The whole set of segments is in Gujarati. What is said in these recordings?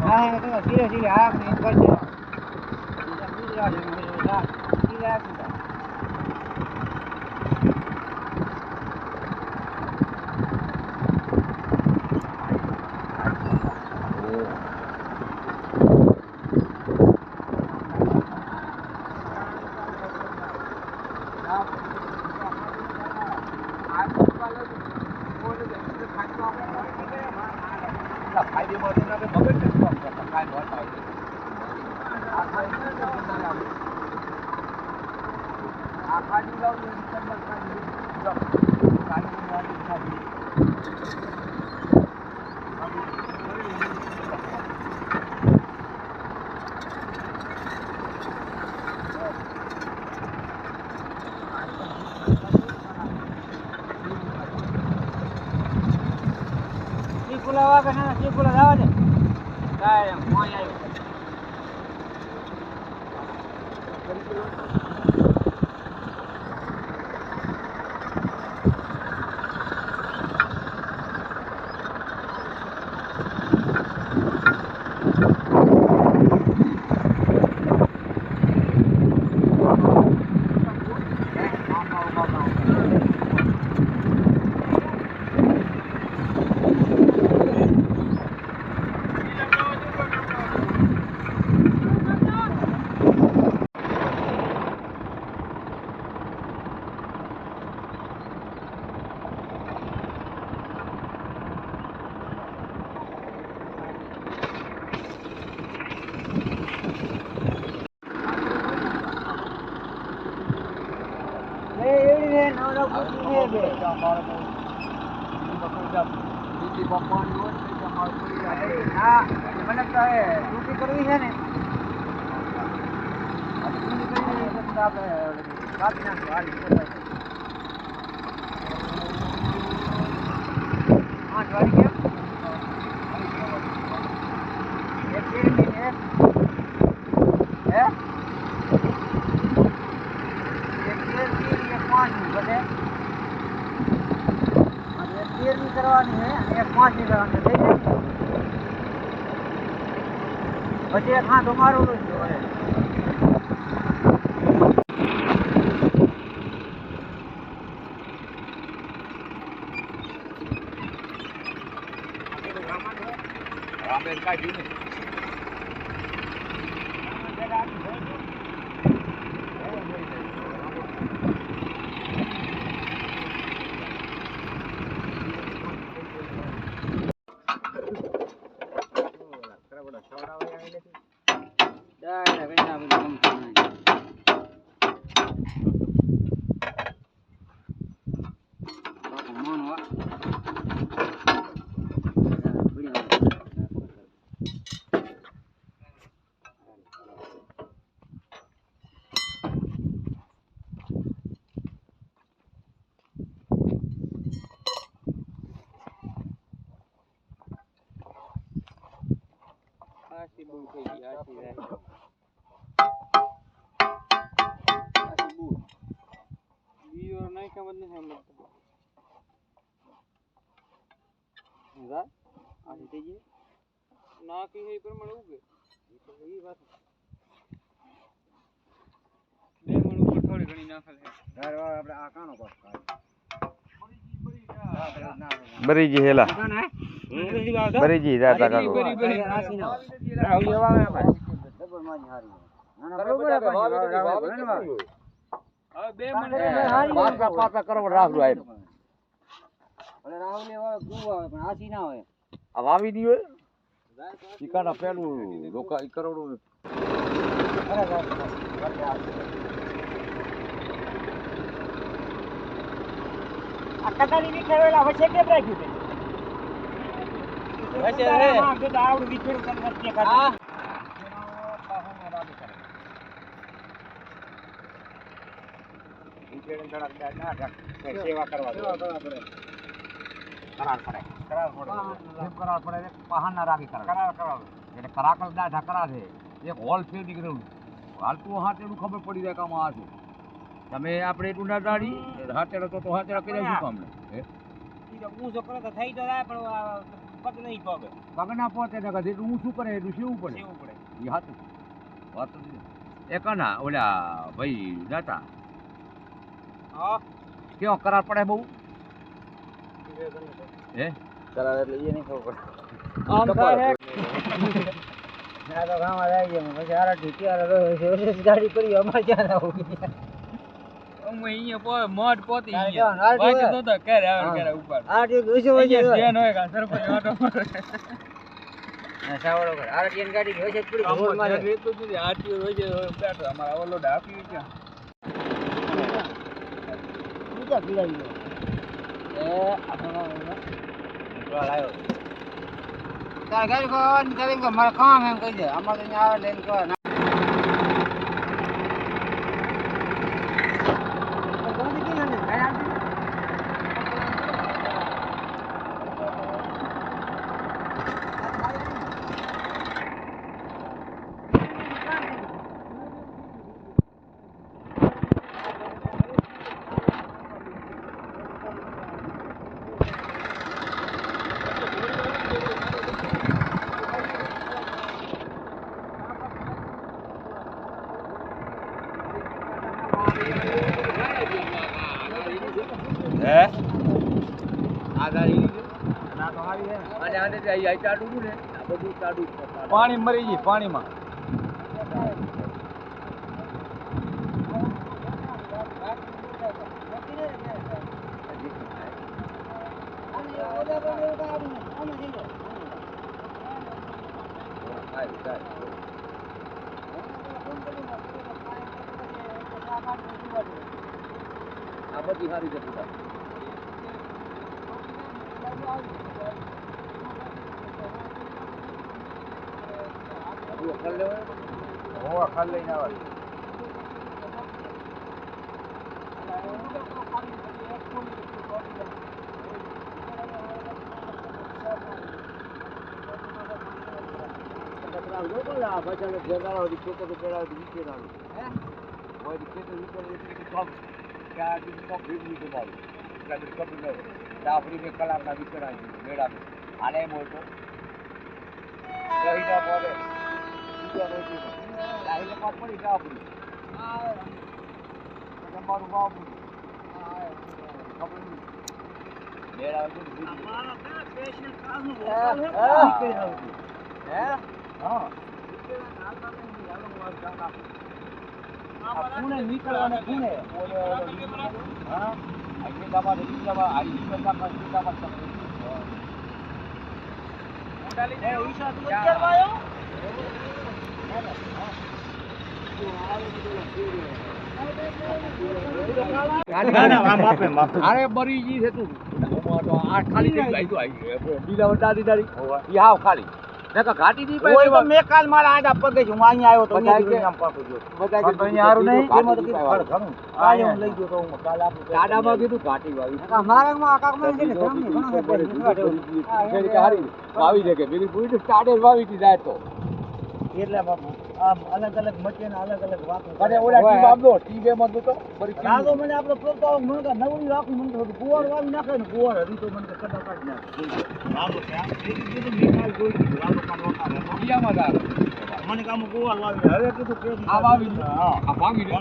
હા તો ધીરે ધીરે આગ ને એમ કરજો ના ચીકુલા જવા દે. કાંઈ એમ મોય આવ્યો એ એવી ને નવરો પૂછી છે બે હા મને તો એ ડ્યુટી કરવી છે ને ડ્યુટી કરવી છે તો આપણે કેમ એક બે મિનિટ હે એક તેરથી એક પાંચની બધે અને એક તેરની કરવાની છે અને એક પાંચની કરવાની છે થઈ જાય પછી એક હાથ મારું જ હોય નાખી છે એ પ્રમાણે ઉગે એ વાત બે મણ ઉપર થોડી ઘણી નાખેલ છે આપણે આ કાનો પાસ બરીજી હેલા બરીજી જાતા કાકો. હવે બે કરોડ અરે રાહુલ એવા આવે પણ આસી ના હોય. આ વાવી દી હોય ઈકાના પેલું લોકા ઈ કરોડો આ કટારી વિખેરેલા વચ્ચે કેમ રાખ્યું છે વચ્ચે રે. આમાં જો તો આવડું વિખેરું તને વચ્ચે કાઢે. કરા એક હોલ છે નીકળેલું હાલતું હાથેડું ખબર પડી જાય કામ આ છે તમે આપણે એટલું ના દાડી હાથેડો તો તો હાથેડા કર્યા શું કામ હું ઈ તો થઈ જાય, પણ પગ નહીં પગ. પગ ના પહોંચે ને કદી હું શું કરે એટલું શેવું પડે. સેવું પડે. એ હાથું વાત એ છે. ઓલા ભાઈ દાતા હા. કેવો કરાર પડે બહુ? હે? કરાર એટલે એ નહીં ખબર પડે. આમ થાય ના તો ગામમાં આવી ગયા પછી ક્યારે રહ્યો છે ગાડી કરી અમારે ક્યાં આવું અમે અહીંયા પો મઢ પોતી તારે અહીંયા જવાનું, હાલ બાકી જોવે. તો તો ક્યારે આવે હા. ક્યારે આ ઠીક ઓછું અહીંયા ધ્યાન હોય કાં સરપંચ આટો મારે. કર આરટીએન ગાડી હોય છે પડી આમાં રોડમાં જ આરટીઓ હોય છે, બેઠો. અમારા ઓલો ડાફી ક્યાં? બીજા પીડાઈ ગયો એ આપણો આવ્યો તારે ગાડી ખવાની તારી કે મારે કામ એમ કહી દે અમારે આવે લઈને ના હે આ ગાડી ના તો આવી છે અને આને જે અહીં અહીં ચાડું હતું ને આ બધું ચાડું જ છે. પાણી મરી ગઈ પાણીમાં થાય, થાય. આ બધી સારી છે લેવાય? હોવા ખાલી લઈને આવે એટલે પેલા લોકો ને આ બચારાને ઘેરાવા દી, ખેતર પેલા દી નીચે ના આવે. હોય દી ખેતર નીચે આવે એટલે બધું કામ. કે આ પુણે નીકળવાને પુણે. હા. આ ને ગીતામાં, આ ને ગીતામાં તમે. અરે બરી જી છે તું આ ખાલી ગઈ બીજા દાદી દાદી હાવ ખાલી ઘાટી દી ઓય મેં કાલ મારા આડા પગે હું અહીંયા આવ્યો તો મેં કે- પગ ગયો બધા પણ હારું નહીં? એમાં તો ફળ ઘણું કાલે હું લઈ ગયો તો હું કાલે આપણે દાડામાં કીધું ઘાટી વાવી કાકા મારામાં આ કાકા છે ને ઘણું છે કે હારી વાવી દે કે પેલી પૂરી તો વાવી હતી જાય તો એટલે બાપુ આમ અલગ અલગ મટીને અલગ અલગ વાતો અને ઓલા ટીમ આપદો ટીમ એમાં તો બરી મને આપડો પોતા મને કે નવરી રાખું મને તો કુવર વાવી નાખે ને કુવર હરી તો મને કે કડા કાઢી છે આ એક કીધું નિકાલ જોઈ દીધું કા કાઢ રે. ઈયામાં દાર મને કામ કુવર વાવી હવે કીધું કે આ વાવી. હા આ ભાગી દે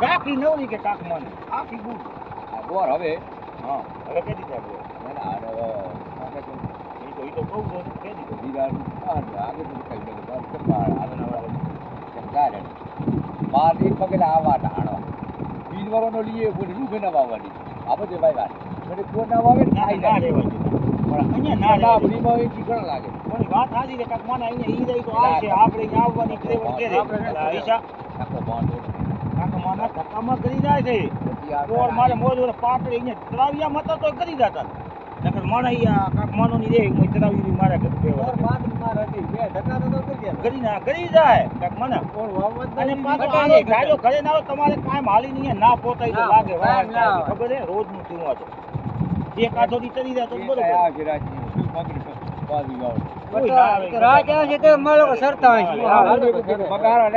કાકી નવરી કે કાક મને આખી ગુડ આ બોર હવે હા હવે કે દીધા બોર ના ના અમે તો એ તો કે દીધું તો બાર એક પગેલા બીજ વાળાનો લીએ કોઈ રૂખે ના વાવવાની? આ બધે વાત. મને કોઈ ના વાવે ને ના રહેવા પણ ના ના રહેવા એ ચીકણ લાગે. પણ વાત સાચી છે કાક મને અહીંયા ઈ તો આ છે આપણે અહીંયા આવવાની ક્રેવડ કે આપણે ઈશા બાંધો કાકા મને ધક્કામાં કરી જાય છે. આ મારે મોજ પાટડી અહીંયા તળાવિયામાં હતો તો કરી જતા. નકર માણા ઈ આ કાક માનો ની રે હું ચલાવી દી મારા ઘર બે બાદ માર હતી બે ધક્કા તો તો કરી ગરી ના ગરી જાય કાક મને. ઓર વાવત અને પાછો દીધી. ગાયો ઘરે ના તમારે કાંઈ હાલી નહીં ના પોતાય તો લાગે કાંઈ ખબર હે? રોજનું તું આ તો. એક આધો દી ચડી જાય તો બરોબર. કયા છે શું પકડી બાજુ છે તે? અમારે સરતા હોય છે. આ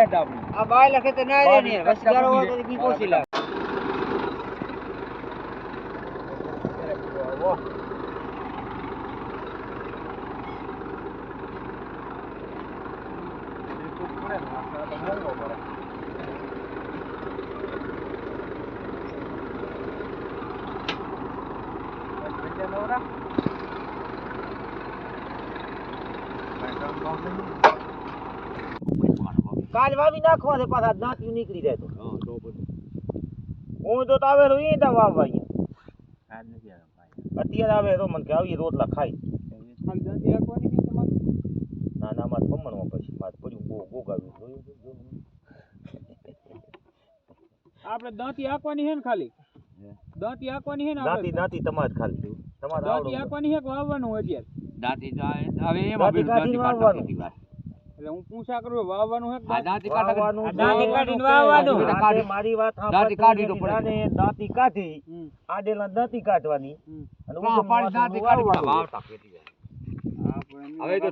ડાબડી. આ બાય લખે તો ના રે ને. વસગારો હોય તો બી પોસી કાલ વાવી નાખવા છે પાછા દાંતિયું નીકળી જાય તો. હું તો આવેલો એ તા વાવવા અહીંયા. અત્યારે આવે તો મને કે આવી રોટલા ખાઈ. ખાલી દાંતી રાખવાની કે તમારે? ના ના મારે પમણવા પછી મારે પડ્યું ગો ગોગાવ્યું. જોયું? આપણે દાંતી હાંકવાની છે ને ખાલી? દાંતી હાંકવાની છે ને દાંતી દાંતી નાતી તમારે ખાલી તમારે દાંતી હાંકવાની છે કે વાવવાનું હોય અત્યારે? દાંતી તો હવે એમાં દાંતી વાવવાનું. એટલે હું પૂછા કરું વાવવાનું હે દાંતી? દાંતી કાઢા વાવવાનું આ દાંતી કાઢીને વાવવાનું. દાંતે કાઢી. મારી વાત દાંતી કાઢી તો પડે. દાંતી કાઢી આડેલા દાંતી કાઢવાની અને ઉપર પાડી દાંતી કાઢવા. વાવતા પેટી જાય. હવે તો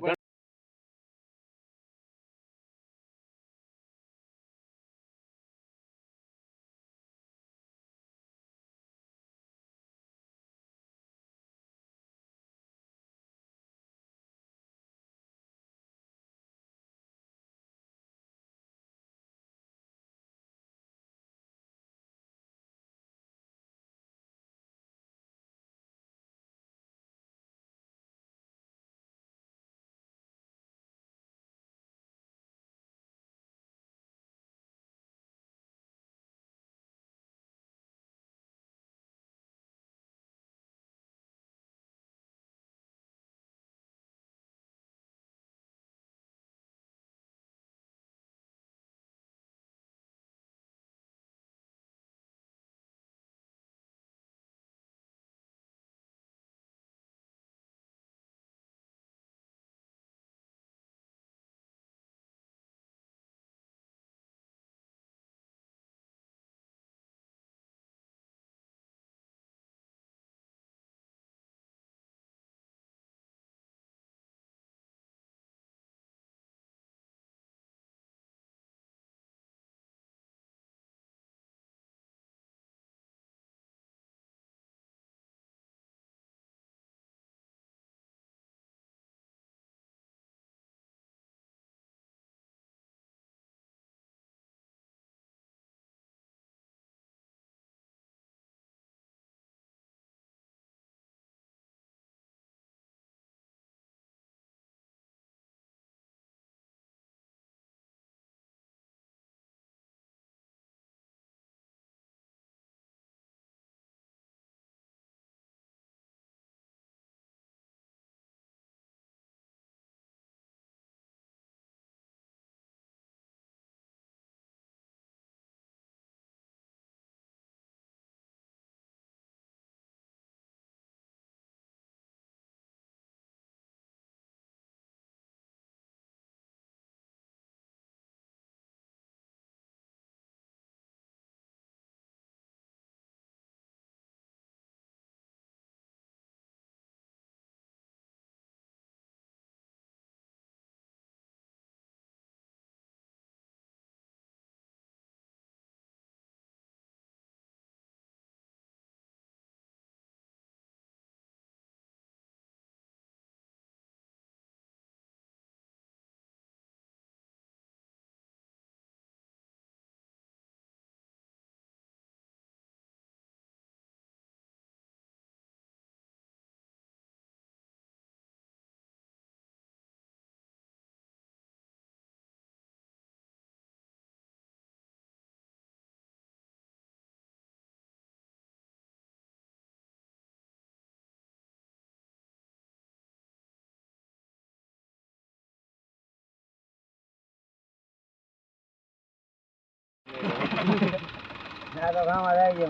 ના તો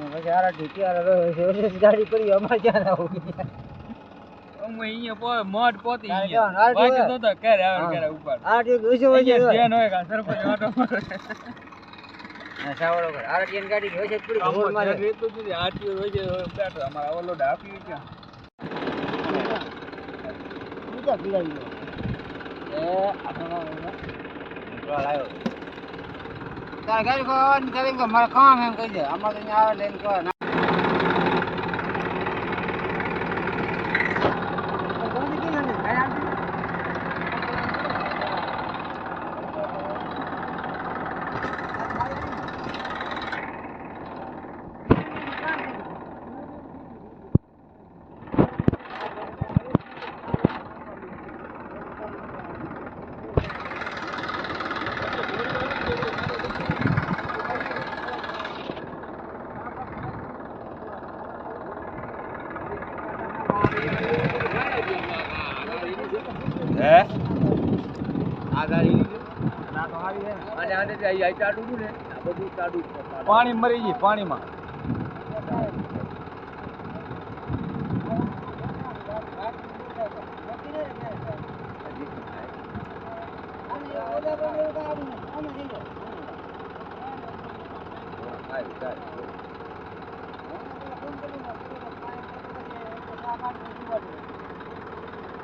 પછી રહ્યો ગાડી પડી અમારે ક્યાં અમે અહીંયા પો- મોઢ પોતી. તો તો આવે ને હા. આ ઠીક ઓછો હોય ધ્યાન હોય કે સરપંચ મારે. હા સાવડો કર ગાડી હોય છે પૂરી મારે આરટીઓ હોય છે, બેઠો. અમારા ઓલો ડાફી ક્યાં? બીજા પીડાઈ ગયો એ આપણો નીકળવા લાવ્યો તારે ગાડી કોઈ ચાલી ગયો મારે કામ એમ કહી દે. અમારે આવે લઈને કહેવાય. અહીં ચાડું હતું ને આ બધું ચાડું પાણી મરી ગયું પાણીમાં.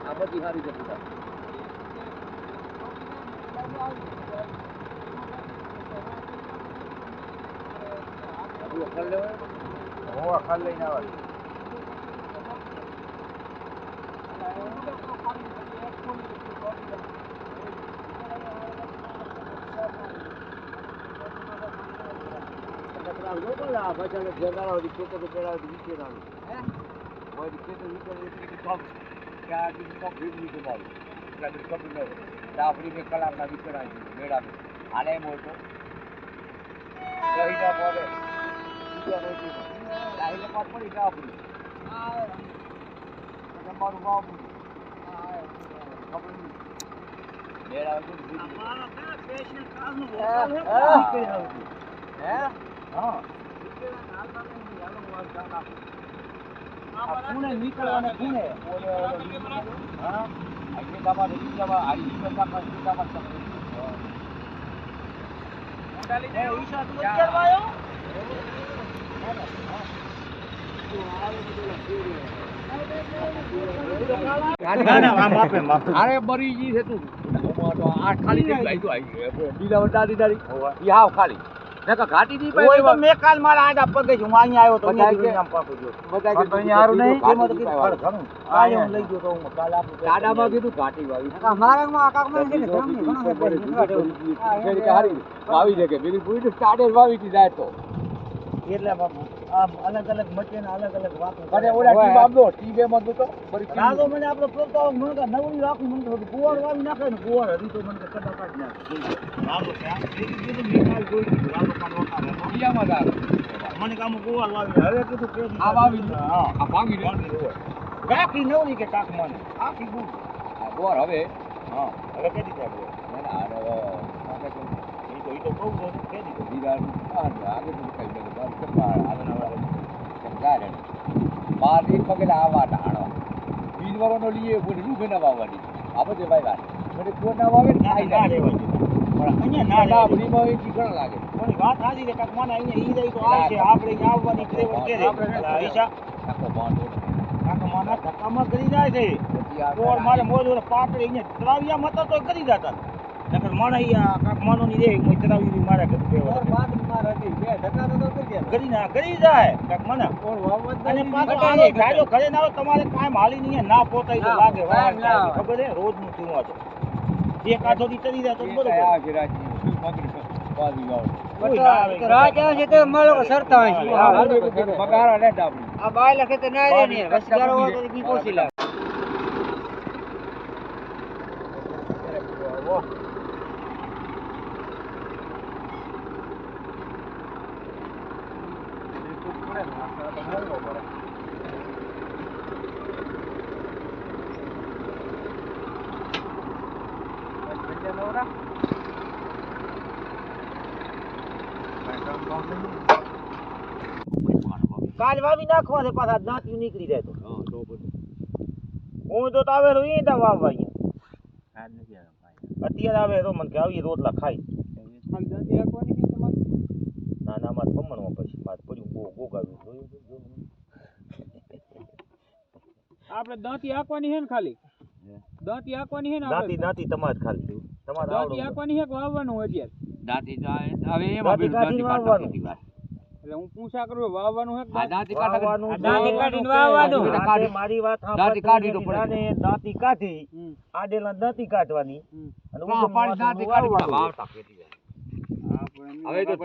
આ બધી સારી છે બધા બધું અકલ લેવાય હોવા ખાલી લઈને આવે ડાફડી મોટો કહીના પડે પાસ પડી ડાફડી તમારું બાબુ ખબર નહીં. મેળા હા? આ પુણે નીકળવાને પુણે હા. આજે તમારે બીજામાં આ ઈ કરતા બીજામાં તમે એ ઈશા તું અત્યારે આવ્યો? અરે બરી જી છે તું. આ ખાલી ગઈ બીજા દાદી દાદી હાવ ખાલી. ઘાટી દી ઓય મેં કાલ મારા આડા પગે હું અહીંયા આવ્યો તો મેં કે- નામ પાકું જો બધા પણ હારું નહીં? એમાં કીધું ઘણું. કાલે લઈ ગયો તો હું કાલ આપણે દાડામાં કીધું ઘાટી વાવી. વાવી છે કે પેલી પૂરી સ્ટાર્ટે વાવી જાય તો. એટલે બાપુ આમ અલગ અલગ મચે અલગ અલગ વાતો અને ઓલા ટીમ તો બરી મને આપણો પ્રસ્તાવ મને કે નવરી રાખું મને તો ગુવાર વાવી નાખે ને કુવાર હરી તો મને કદા કાઢી નાખે. એક કીધું મેં જોઈ ઈયામાં જ મને કે આમાં ગુવાર વાવી હવે કીધું કે આ વાવી. હા. આ ભાંગી દે. કાકી નવરી કે કાક મને? આખી ગુડ આ બોર હવે? હા હવે કેદી થાય ગુવાર ના, ના, આને હવે આપણે તો એ તો એ તો કહું છું કેદી થાય? હીરાનું આ આગળ કઈ બધું બસ આગળ આગળ સમજાય ને. બાર એક પગલા આવા ટાણવા બીજ વાળાનો લીએ કોઈ રૂખે ના વાવવાની આ બધે વાવ્યા મને કોઈ ના વાવે ખાઈ ના જાય પણ ના ના રહેવા એ ચીકણ લાગે કોની વાત સાચી છે કાક મને અહીંયા ઈ રહી તો આપણે અહીંયા આવવાની ક્રેવત કે રે આપણે ઈશા આખો બાંધો કાક માના ધક્કામાં કરી જાય છે કોર મારે મોજો પાટડી અહીંયા તરાવિયા મતો તો કરી જતા નકર મને કાક માનો ની રે હું તરાવી મારે કરી દેવા કરી ના કરી જાય કાક મને. અને પાછો આનો ગાડો ઘરે ના આવે તમારે કાંઈ હાલી નહીં ના પોતાય તો લાગે વાર ખબર હે? રોજનું તો જે કાઠો થી ચડી જાય તો બરોબર. કયા છે શું મગરી બાંધી વાવ. કોઈ ના આવે. બગાડો ને ડાબડી. આ બાય લખે તો ના રે ને. વસગારો હોય તો બી પોસી લે. કાલ વાવી નાખવા દે પાછા દાંતિયું નીકળી જાય તો. હું તો આવે તો ઈ વાવવા અહીંયા. આ નથી આવ્યો ભાઈ. અત્યારે આવે તો મને કે આવી રોટલા ખાઈ. ના ના મારે ખમણમાં પછી મારે પડ્યું ગો ગોગાવ્યું જોયું? આપણે દાંતી આપવાની છે ને ખાલી? દાંતી આપવાની છે ને દાંતી દાંતી તમારે ખાલી તમારે દાંતી આપવાની છે કે વાવવાનું હોય અત્યારે? દાંતી તો હવે એમાં દાંતી કાઢીને વાવવાનું. હું પૂછા કરું વાવવાનું હે દાંતી છે. દાંતી કાઢીને વાવવાનું. મારી વાત દાંતી કાઢી તો પડે. દાંતી કાઢી આડેલા દાંતી કાઢવાની અને હા, ઉપર પાડી દાંતી માથું કાઢી વાવતા. હવે તો